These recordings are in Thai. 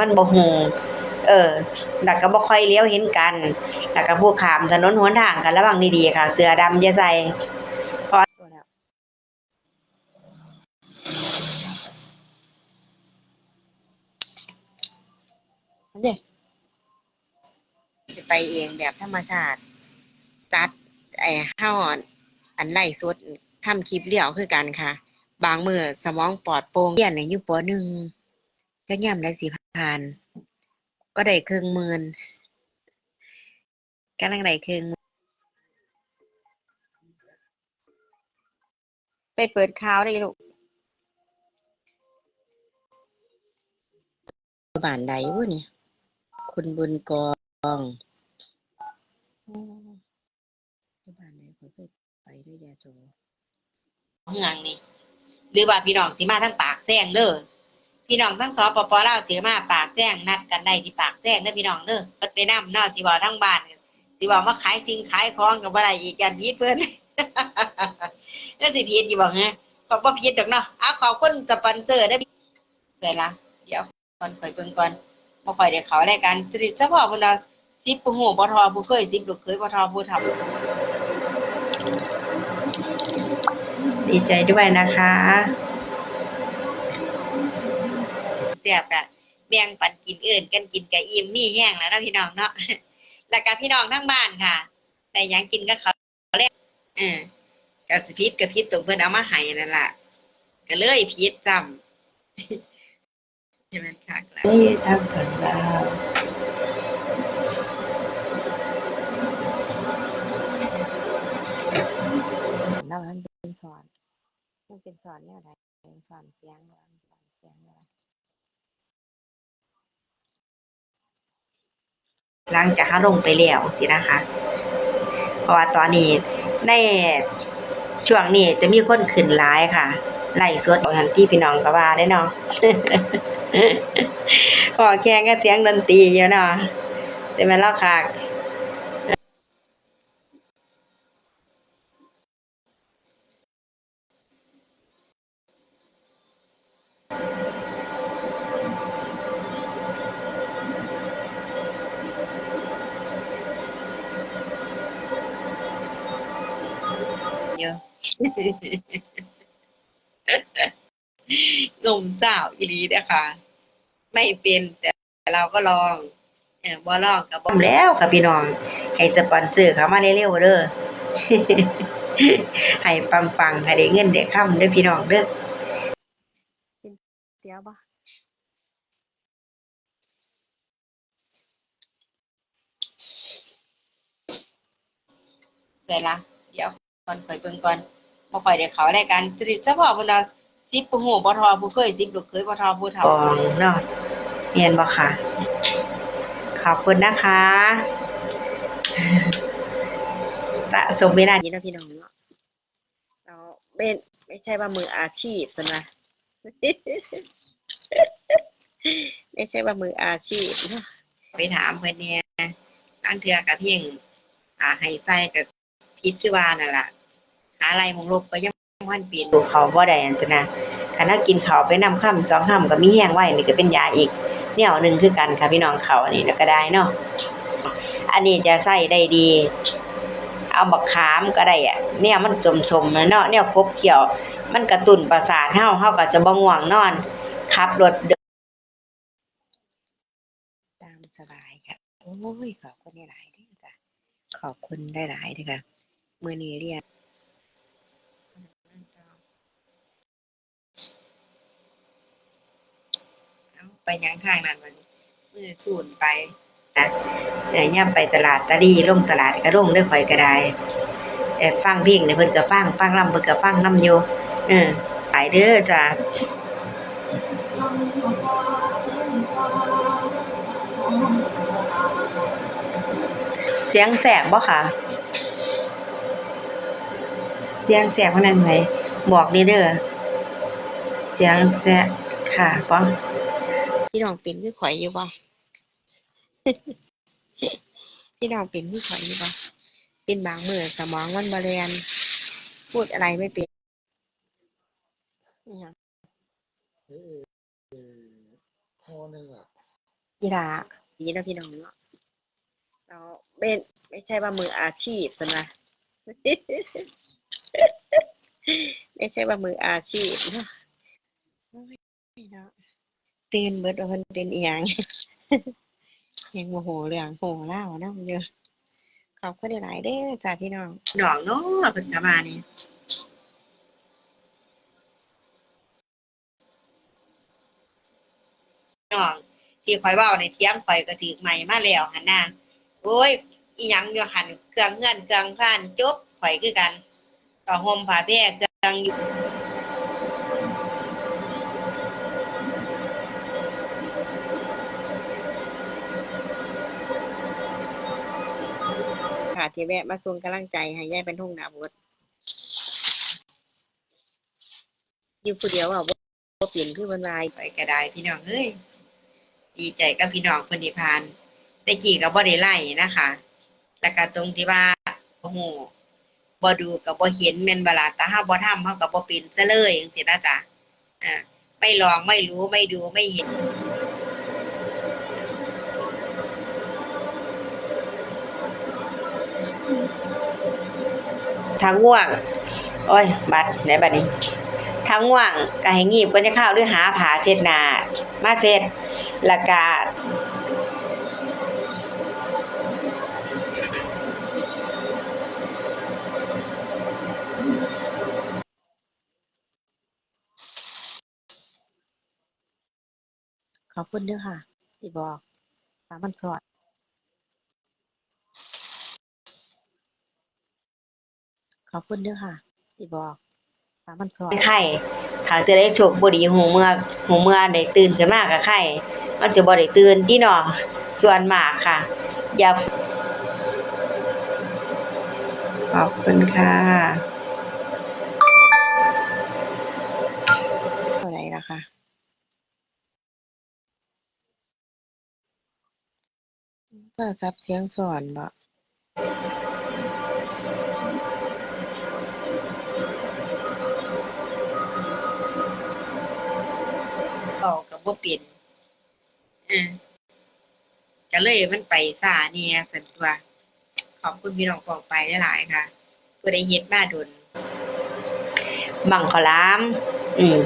มันบ่ฮู้เออแล้วก็บ่ค่อยเลี้ยวเห็นกันแล้วก็ผู้ขามถนนหนทางกันระวังดีๆค่ะ เสื้อดำอย่าใส่เพอันนี้สิไปเองแบบธรรมชาติตัดไอ้เฮาอันไล่สดทำคลิปเลี้ยวคือกันค่ะ บางมือสมองปลอดโปร่งเรียนน่ะอยู่ปหนึ่งก็ย่ำได้สิ ผ่าน ก็ได้ครึ่งหมื่นกำลังได้ครึ่งไปเปิดข่าวได้ลูกบ้านใดวะเนี่ย คุณบุญกองบ้านไหนเขาไปด้วยยาโจเมืองนี่ หรือว่าพี่น้องที่มาทั้งปากแซงเด้อ พี่น้องทั้งสปปลาวเสือมาปากแซงนัดกันได้ที่ปากแซงเด้อพี่น้องเด้อเปิดไปนำเนาะสิบอกทั้งบ้านสิบอกมาขายสิ่งขายของกับอะไรอีกยันพีดเพิ่นแล้วสิพีดอยู่บ่ฮะก็บ่พีดดอกเนาะเอาขอบคุณสปอนเซอร์ได้อใส่ละเดี๋ยวก่อนค่อยเบิ่งก่อนบ่ค่อยได้เข้ารายการสิเฉพาะเพิ่นว่าสิบผู้ฮู้บ่ทอผู้เคยสิบลูกเคยบ่ทอผู้ทำดีใจด้วยนะคะเสียบกะแบ่งปันกินเอื่นกันกินกะอิ่มมีแห้งแล้วเนาะพี่น้องเนาะแล้วก็พี่น้องทั้งบ้านค่ะ แต่หยังกินก็เขาวแรกเออกับสพิษกับพิษตรงเพิ่นเอามาให้นั่นล่ะก็เลยพิษซ้ำใช่ไหมคะนี่ทำกันแล้วแล้วมันเป็นสอนมันเป็นสอนแนวใดเป็นสอนเสียงหรือว่าสอนเสียงอะไร หลังจากเขาลงไปแล้วสินะคะ เพราะว่าตอนนี้ในช่วงนี้จะมีคนขึ้นร้ายค่ะไล่สวดของทันที่พี่น้องก็ว่าได้เนาะพอแข่งก็เสียงดนตรีเยอะเนาะแต่มันเล่าค่ะ ยอะงมสาวอีหลีนะคะไม่เป็นแต่เราก็ลองเออบ่ลองกับบ่แล้วค่ะพี่น้อง ให้สปอนเซอร์เข้ามาเร็วๆเด้อให้ปังๆให้ได้เงินได้ค่ำเด้อพี่น้องเด้อเดี๋ยวบ่ใส่ละเดี๋ยวก่อนค่อยเบิ่งก่อน บ่ค่อยได้เข้ารายการสนิทเฉพาะเพิ่นว่าสิบผู้ฮู้บ่ทอผู้เคยสิบลูกเคยบ่ทอผู้เฒ่าเนาะเรียนบ่ค่ะ ขอบคุณนะคะสะสมเวลานี้นะพี่น้องเนาะเราไม่ไม่ใช่ว่ามืออาชีพเพิ่นว่าไม่ใช่ว่ามืออาชีพเนาะไปถามเพิ่นเนี่ยตั้งเทื่อกับเพียงอ่าให้ใส่กับพิษคือว่านั่นล่ะ หาอะไรมงลบก็ยังวันปีนเขาบ่ได้อันตนะคันถ้ากินเขาวไปนำค่ำสองค่ำก็มีแห้งไว้นี่ก็เป็นยาอีกแนวหนึ่งคือกันค่ะพี่น้องเขาอันนี้ก็ได้เนาะอันนี้จะใส่ได้ดี เอาบักขามก็ได้อะเนี่ยมันสมๆเนาะเนี่ยครบเขียว มันกระตุ้นประสาทเฮาเฮาก็จะบ่ง่วงนอนขับรถเดินตามสบายค่ะโอ้ยขอบคุณหลายด้อจ้ะขอบคุณได้หลายด้อค่ะเมื้อนี้เรียนเอา ไปยังทางนั้นมันมือสูนไปนะเอ่ย่ํไปตลาดตะลีลงตลาดก็ลงเด้อข่อยก็ได้เอ่ฟังเพลงเนี่ยเพิ่นก็ฟังฟังลำเพิ่นก็ฟังนำอยู่เออหลายเด้อจ้ะเสียงแสบบ่ค่ะ เสียงแสบเพราะนั้นไหมบอกนี่เด้อเสียงแสบค่ะป้อง พี่น้องเป็นคือข่อยอยู่บ่พี่น้องเป็นคือข่อยอยู่บ่เป็นบางมื้อสมองมันบ่แล่นพูดอะไรไม่เป็นอิหยังเออเออพอหนึ่งอะอีหลาดีนะพี่น้องเนาะเราไม่ไม่ใช่ว่ามืออาชีพเป็นนะไม่ใช่ว่ามืออาชีพเนาะโอ้ยเนาะ ตื่นเบิดว่าเพิ่นเป็นอีหยังยังโมโหเรื่องโหเล่าเนาะเยอะขอบคุณหลายเด้อจ้าพี่น้องน้องเนาะเพิ่นก็มานี่น้องที่ข่อยเว้าในเถียงข่อยก็ถูกใหม่มาแล้วหั่นน่ะโอ้ยอีหยังอยู่หันเครื่องเงินเครื่องซ่านจบข่อยคือกันก็ห่มผ้าแพร่เครื่องอยู่ ที่แวะมาส่งกำลังใจให้ยายเป็นทุ่งนาบดอยู่ผู้เดียวอะบ่บ่เปลี่ยนคือวันวายไปก็ไดพี่น้องเอ้ยดีใจกับพี่น้องเพิ่นที่ผ่านแต่กี้ก็บ่ได้ไล่นะคะแล้วก็ตรงที่ว่าโอ้โหบ่ดูก็บ่เห็นแม่นบล่ะแต่ถ้าบ่ทำเฮาก็บ่เป็นซะเลยจังซี่นะจ๊ะอ่าไม่ลองไม่รู้ไม่ดูไม่เห็น ทางง่วง โอ้ย บัดไหนบัดนี้ทางง่วงก็ให้งีบก็จะเข้าหรือหาผาเช็ดนามาเช็ดล้วก็ขอบคุณด้อค่ะ ที่บอกสามันก่อน ขอบคุณเด้อค่ะ ที่บอกสามวันก่อนไข้ทางจะได้โชคบ่ดีหูเมื่อหูเมื่อได้ตื่นขึ้นมาก็ไข้มันจะบ่ได้ตื่นที่น้องส่วนมากค่ะ อย่าขอบคุณค่ะเท่าไหร่ล่ะคะก็ซับเสียงสอนบ่ บ่เป็นอืมก็เลยมันไปซาเนี่ยสันตัว ขอบคุณพี่น้องกองไปหลายๆค่ะผู้ได้เฮ็ดมาดนบังข้าวหลาม อืม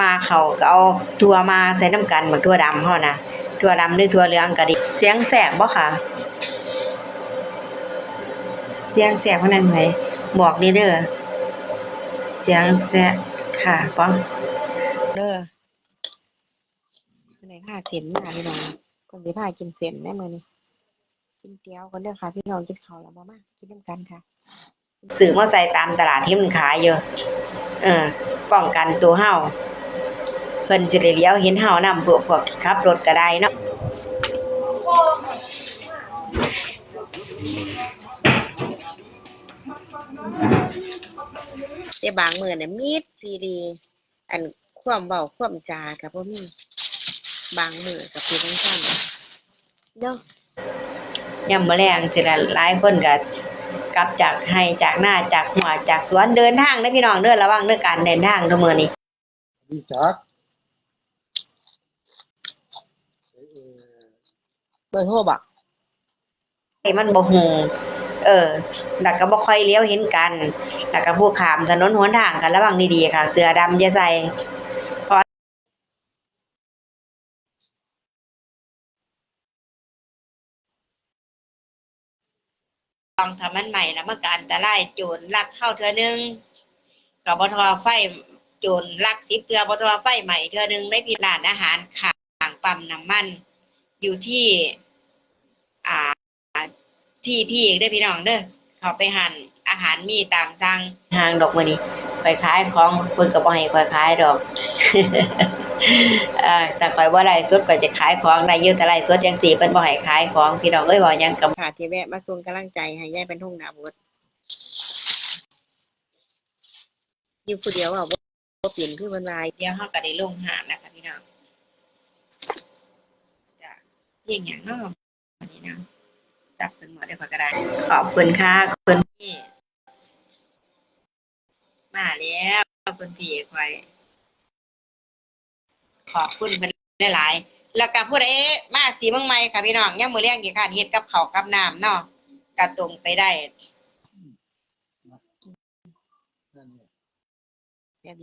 มาเขาก็เอาถั่วมาใส่น้ำกันบักถั่วดำเฮานะถั่วดำหรือถั่วเหลืองก็ดีเสียงแสบบ่ค่ะ เสียงแสบเท่าะนั้นไหมบอกนี่เด้อเสียงแสบค่ะป้อ ในค่าเส้นมาพี่น้องคนสิพากินเส้นแม่มื้อนี้กินเตี๋ยวกันเด้อค่ะ พี่น้องกินข้าวแล้วบ่มากินนำกันค่ะสื่อมอใจตามตลาดที่มันขายอยู่เออ ป้องกันตัวเฮาเพิ่นจะได้เลี้ยวเห็นเฮานำพวกพวกขับรถก็ได้เนาะแต่บางมื้อน่ะมีดซีดี อันควมเว้าควมจาก็บ่มี บางมื้อก็เป็นจังซั่นเนาะยามมื้อแลงสิละหลายคนก็กลับจากให้จากหน้าจากหัวจากสวนเดินทางเด้อพี่น้องเด้อระวังเด้อการเดินทางเด้อมื้อนี้ดีจักเอ่อเบอร์โทรบ่ไอ้มันบ่ฮู้เออแล้วก็บ่ค่อยเลี้ยวเห็นกัน แล้วก็ผู้ข้ามถนนหนทางก็ระวังดีๆค่ะ เสื้อดำอย่าใส่ องทำมันใหม่แล้วมันก็อันตรายโจรลักเข้าเทือนึงก็บ่ทอไฟโจรลัก10เทือบทอไฟใหม่เทือนึงในพี่ร้านอาหารข้างปั๊มน้ำมัน อยู่ที่ อ่า ที่ที่เด้พี่น้องเด้อเขาไปหั่นอาหารมีตามสั่งหางดอกมือนี้ข่อยขายของเพิ่นก็บ่ให้ข่อยขายดอก แต่ข่อยบ่ไลฟ์สดข่อยจะขายของได้อยู่แต่ไลฟ์สดจังซี่เพิ่นบ่ให้ขายของพี่น้องเอ้ยเว้าหยังก็ค่ะที่แวะมาส่งกำลังใจให้ยายเป็นทุ่งนาบดอยู่ผู้เดียวอะบ่บ่เปลี่ยนคือวันวายเดี๋ยวเฮาก็ได้ลงหาดนะคะพี่น้องจ้ะเพียงหยังเนาะอันนี้นะจับเป็นหมดได้ข่อยก็ได้ขอบคุณค่ะคุณนี่ มาแล้วคุณพี่ข่อย ขอบคุณเพิ่นหลายๆแล้วก็ผู้ใดมาสีเมืองใหม่ค่ะพี่น้องยามมื้อเลงสิค่ะเฮ็ดกับเขาวกับน้ำเนาะกระตรงไปได้เดี๋ยว